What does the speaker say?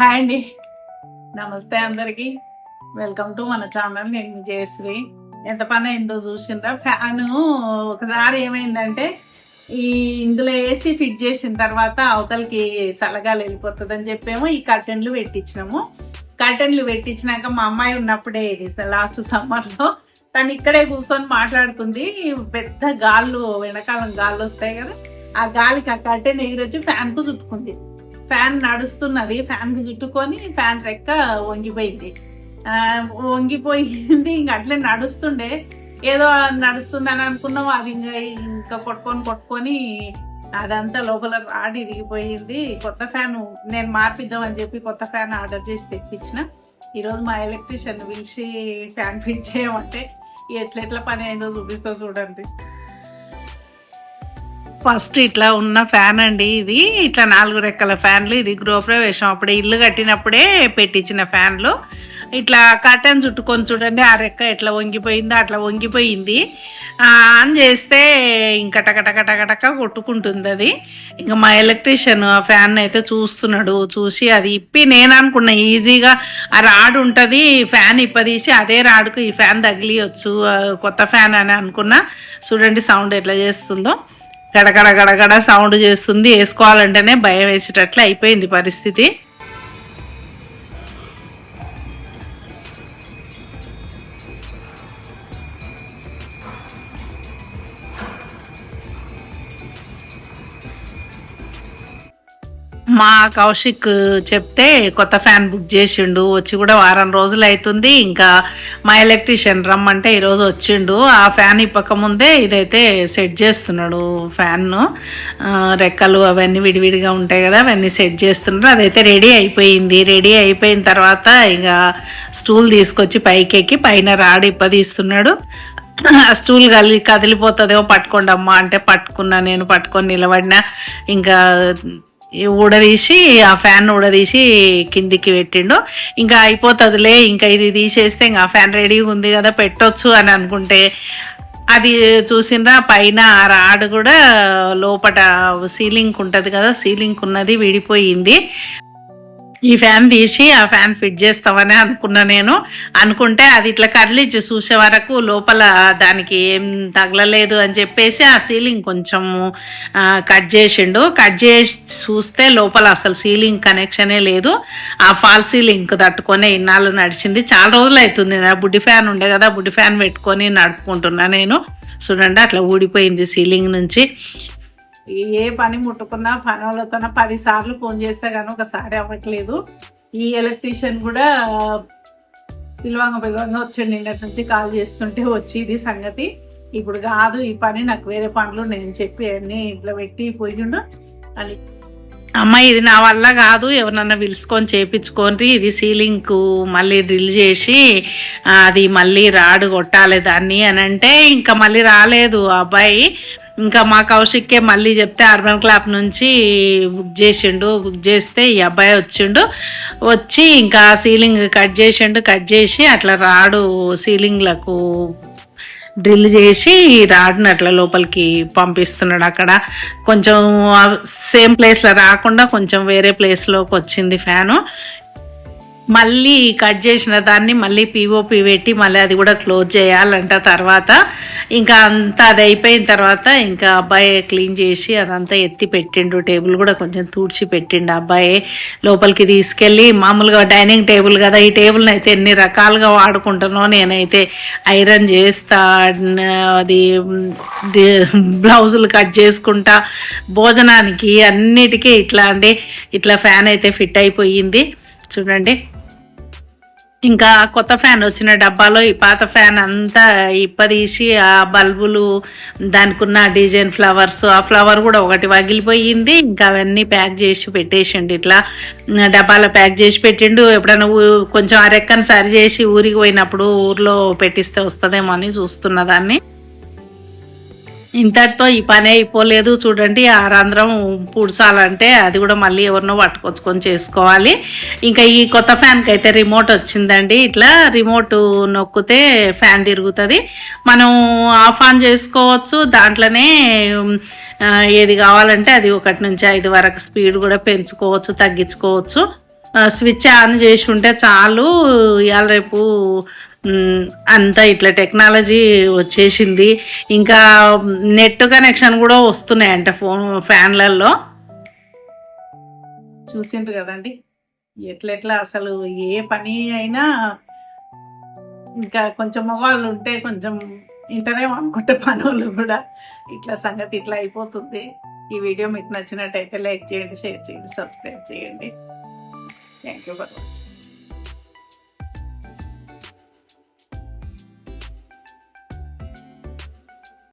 Hi అండి. నమస్తే అందరికి. వెల్కమ్ టు మన ఛానల్ నేను మీ జయశ్రీ. ఎంత పని అయిందో చూసిండ్రా? ఫ్యాన్ ఒకసారి ఏమైందంటే ఈ ఇందులో ఏసీ ఫిట్ చేసిన తర్వాత అవతలకి చల్లగాలి వెళ్ళిపోతుంది అని చెప్పేమో ఈ కర్టెన్లు పెట్టించినాము. కర్టెన్లు పెట్టించినాక మా అమ్మాయి ఉన్నప్పుడే లాస్ట్ సమ్మర్లో తను ఇక్కడే కూర్చొని మాట్లాడుతుంది. పెద్ద గాళ్ళు వెనకాలం గాళ్ళు వస్తాయి కదా. ఆ గాలికి ఆ కర్టెన్ ఎగిరొచ్చి ఫ్యాన్కు చుట్టుకుంది. ఫ్యాన్ నడుస్తున్నది ఫ్యాన్ చుట్టుకొని ఫ్యాన్ రెక్క వంగిపోయింది. వంగిపోయింది ఇంక అట్లే నడుస్తుండే. ఏదో నడుస్తుందని అనుకున్నాం అది ఇంకా ఇంకా కొట్టుకొని కొట్టుకొని అదంతా లోపల రాడ్ ఇరిగిపోయింది. కొత్త ఫ్యాన్ నేను మార్పిద్దామని చెప్పి కొత్త ఫ్యాన్ ఆర్డర్ చేసి తెప్పించిన. ఈరోజు మా ఎలక్ట్రీషియన్ పిలిచి ఫ్యాన్ ఫిట్ చేయమంటే ఎట్లా ఎట్లా పని అయిందో చూపిస్తా చూడండి. ఫస్ట్ ఇట్లా ఉన్న ఫ్యాన్ అండి ఇది. ఇట్లా నాలుగు రెక్కల ఫ్యాన్లు ఇది గృహప్రవేశం. అప్పుడే ఇల్లు కట్టినప్పుడే పెట్టించిన ఫ్యాన్లు. ఇట్లా కర్టెన్ చుట్టుకొని చూడండి ఆ రెక్క ఎట్లా వంగిపోయిందో అట్లా వంగిపోయింది. ఆన్ చేస్తే ఇంకా టకటకటకటక కొట్టుకుంటుంది అది ఇంకా మా ఎలక్ట్రీషియన్ ఆ ఫ్యాన్ అయితే చూస్తున్నాడు చూసి అది ఇప్పి నేను అనుకున్నా ఈజీగా ఆ రాడ్ ఉంటుంది ఫ్యాన్ ఇప్పదీసి అదే రాడుకు ఈ ఫ్యాన్ తగిలియొచ్చు కొత్త ఫ్యాన్ అని అనుకున్నా. చూడండి సౌండ్ ఎట్లా చేస్తుందో. గడగడ గడగడ సౌండ్ చేస్తుంది. వేసుకోవాలంటేనే భయం వేసేటట్లు అయిపోయింది పరిస్థితి. మా కౌశిక్ చెప్తే కొత్త ఫ్యాన్ బుక్ చేసిండు. వచ్చి కూడా వారం రోజులు అవుతుంది ఇంకా మా ఎలక్ట్రీషియన్ రమ్మంటే ఈరోజు వచ్చిండు. ఆ ఫ్యాన్ ఇప్పక ముందే ఇదైతే సెట్ చేస్తున్నాడు ఫ్యాన్ను రెక్కలు అవన్నీ విడివిడిగా ఉంటాయి కదా అవన్నీ సెట్ చేస్తున్నాడు అదైతే రెడీ అయిపోయింది. రెడీ అయిపోయిన తర్వాత ఇంకా స్టూల్ తీసుకొచ్చి పైకెక్కి పైన రాడి ఇప్పదీస్తున్నాడు. ఆ స్టూల్ కలి కదిలిపోతుందేమో పట్టుకోండి అమ్మా అంటే పట్టుకున్నా నేను పట్టుకొని నిలబడినా. ఇంకా ఊడదీసి ఆ ఫ్యాన్ ఊడదీసి కిందికి పెట్టిండు. ఇంకా అయిపోతుందిలే ఇంకా ఇది తీసేస్తే ఇంకా ఆ ఫ్యాన్ రెడీగా ఉంది కదా పెట్టొచ్చు అని అనుకుంటే అది చూసినరా పైన ఆ రాడ్ కూడా లోపట సీలింగ్ ఉంటుంది కదా సీలింగ్ ఉన్నది విడిపోయింది. ఈ ఫ్యాన్ తీసి ఆ ఫ్యాన్ ఫిట్ చేస్తామని అనుకున్నా నేను. అనుకుంటే అది ఇట్లా కదిలించి చూసే వరకు లోపల దానికి ఏం తగలలేదు అని చెప్పేసి ఆ సీలింగ్ కొంచెం కట్ చేసిండు. కట్ చేసి చూస్తే లోపల అసలు సీలింగ్ కనెక్షనే లేదు. ఆ ఫాల్ సీలింగ్ తట్టుకొని ఇన్నాళ్ళు నడిచింది. చాలా రోజులు అవుతుంది నా బుడ్డి ఫ్యాన్ ఉండే కదా బుడ్డి ఫ్యాన్ పెట్టుకొని నడుపుకుంటున్నా నేను. చూడండి అట్లా ఊడిపోయింది సీలింగ్ నుంచి. ఏ పని ముట్టుకున్నా పని వాళ్ళతో ఫోన్ చేస్తే కానీ ఒకసారి అవ్వట్లేదు. ఈ ఎలక్ట్రీషియన్ కూడా పిలవంగ పిలవంగా వచ్చాడు నిన్నటి నుంచి కాల్ చేస్తుంటే వచ్చి ఇది సంగతి. ఇప్పుడు కాదు ఈ పని నాకు వేరే పనులు నేను చెప్పి అన్ని ఇట్లా పెట్టి పోయిండు అని. అమ్మ ఇది నా వల్ల కాదు ఎవరన్నా పిలుచుకొని చేయించుకొని ఇది సీలింగ్కు మళ్ళీ డ్రిల్ చేసి అది మళ్ళీ రాడు కొట్టాలి దాన్ని అని అంటే ఇంకా మళ్ళీ రాలేదు అబ్బాయి. ఇంకా మా కౌశిక్కే మళ్ళీ చెప్తే అర్బన్ క్లాప్ నుంచి బుక్ చేసిండు. బుక్ చేస్తే ఈ అబ్బాయి వచ్చిండు. వచ్చి ఇంకా సీలింగ్ కట్ చేసిండు. కట్ చేసి అట్లా రాడు సీలింగ్లకు డ్రిల్ చేసి ఈ రాడ్ని అట్లా లోపలికి పంపిస్తున్నాడు అక్కడ. కొంచెం సేమ్ ప్లేస్లో రాకుండా కొంచెం వేరే ప్లేస్లోకి వచ్చింది ఫ్యాను. మళ్ళీ కట్ చేసిన దాన్ని మళ్ళీ పీఓపి పెట్టి మళ్ళీ అది కూడా క్లోజ్ చేయాలంట తర్వాత. ఇంకా అంతా అది అయిపోయిన తర్వాత ఇంకా అబ్బాయి క్లీన్ చేసి అదంతా ఎత్తి పెట్టిండు. టేబుల్ కూడా కొంచెం తూడ్చి పెట్టిండు అబ్బాయి. లోపలికి తీసుకెళ్ళి మామూలుగా డైనింగ్ టేబుల్ కదా ఈ టేబుల్ని అయితే ఎన్ని రకాలుగా వాడుకుంటానో నేనైతే ఐరన్ చేస్తా అది బ్లౌజులు కట్ చేసుకుంటా భోజనానికి అన్నిటికీ ఇట్లా అంటే ఇట్లా ఫ్యాన్ అయితే ఫిట్ అయిపోయింది. చూడండి. ఇంకా కొత్త ఫ్యాన్ వచ్చిన డబ్బాలో ఈ పాత ఫ్యాన్ అంతా ఇప్పదీసి ఆ బల్బులు దానికి ఉన్న డిజైన్ ఫ్లవర్స్ ఆ ఫ్లవర్ కూడా ఒకటి వగిలిపోయింది. ఇంకా అవన్నీ ప్యాక్ చేసి పెట్టేసిండు ఇట్లా. డబ్బాలో ప్యాక్ చేసి పెట్టిండు. ఎప్పుడైనా ఊ- కొంచెం ఆ సరి చేసి ఊరికి పోయినప్పుడు ఊర్లో పెట్టిస్తే వస్తుందేమో అని చూస్తున్న దాన్ని. ఇంతటితో ఈ పని అయిపోలేదు. చూడండి ఆ రంధ్రం పూడ్చాలంటే అది కూడా మళ్ళీ ఎవరినో పట్టుకొచ్చుకొని చేసుకోవాలి. ఇంకా ఈ కొత్త ఫ్యాన్కి అయితే రిమోట్ వచ్చిందండి. ఇట్లా రిమోట్ నొక్కితే ఫ్యాన్ తిరుగుతుంది. మనం ఆఫ్ ఆన్ చేసుకోవచ్చు. దాంట్లోనే ఏది కావాలంటే అది ఒకటి నుంచి ఐదు వరకు స్పీడ్ కూడా పెంచుకోవచ్చు తగ్గించుకోవచ్చు. స్విచ్ ఆన్ చేసి ఉంటే చాలు. ఇవాళ రేపు అంతా ఇట్లా టెక్నాలజీ వచ్చేసింది. ఇంకా నెట్ కనెక్షన్ కూడా వస్తున్నాయి అంటే ఫోన్ ఫ్యాన్లలో. చూసిండ్రు కదండి. ఎట్లెట్లా అసలు ఏ పని అయినా ఇంకా కొంచెం మగవాళ్ళు ఉంటే కొంచెం ఇంటనేమో అనుకుంటే పనులు కూడా ఇట్లా సంగతి ఇట్లా అయిపోతుంది. ఈ వీడియో మీకు నచ్చినట్టయితే లైక్ చేయండి షేర్ చేయండి సబ్స్క్రైబ్ చేయండి. Thank you for watching